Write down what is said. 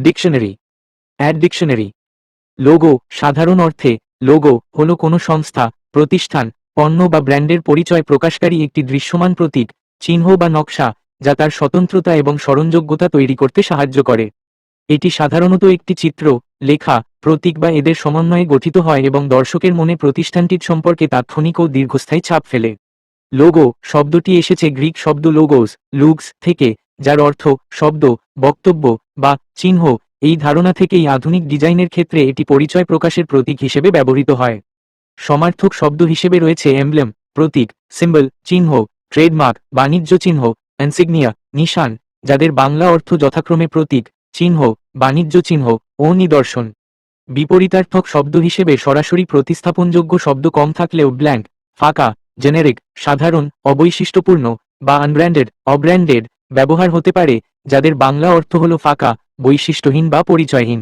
Dictionary add dictionary logo সাধারণ অর্থে logo হল কোনো সংস্থা, প্রতিষ্ঠান, পণ্য বা ব্র্যান্ডের পরিচয় প্রকাশকারী একটি দৃশ্যমান প্রতীক, চিহ্ন বা নকশা, যা তার স্বতন্ত্রতা এবং স্মরণযোগ্যতা তৈরি করতে সাহায্য করে। এটি সাধারণত একটি চিত্র, লেখা, প্রতীক বা এদের সমন্বয়ে গঠিত হয় এবং দর্শকের মনে প্রতিষ্ঠানটির সম্পর্কে তাৎক্ষণিক ও দীর্ঘস্থায়ী ছাপ ফেলে। লোগো শব্দটি এসেছে গ্রিক শব্দ লোগোস লুগস থেকে, যার অর্থ, শব্দ, বক্তব্য বা চিহ্ন, এই ধারণা থেকেই আধুনিক ডিজাইনের ক্ষেত্রে এটি পরিচয় প্রকাশের প্রতীক হিসেবে ব্যবহৃত হয়। সমার্থক শব্দ হিসেবে রয়েছে এমব্লেম প্রতীক সিম্বল চিহ্ন ট্রেডমার্ক বাণিজ্য চিহ্ন ইনসিগনিয়া নিশান, যাদের বাংলা অর্থ যথাক্রমে প্রতীক, চিহ্ন, বাণিজ্য চিহ্ন ও নিদর্শন। বিপরীতার্থক শব্দ হিসেবে সরাসরি প্রতিস্থাপনযোগ্য শব্দ কম থাকলেও ব্ল্যাঙ্ক ফাঁকা জেনেরিক সাধারণ, অবৈশিষ্ট্যপূর্ণ বা আনব্র্যান্ডেড অব্র্যান্ডেড ব্যবহার হতে পারে যাদের বাংলা অর্থ হল ফাঁকা বৈশিষ্ট্যহীন বা পরিচয়হীন।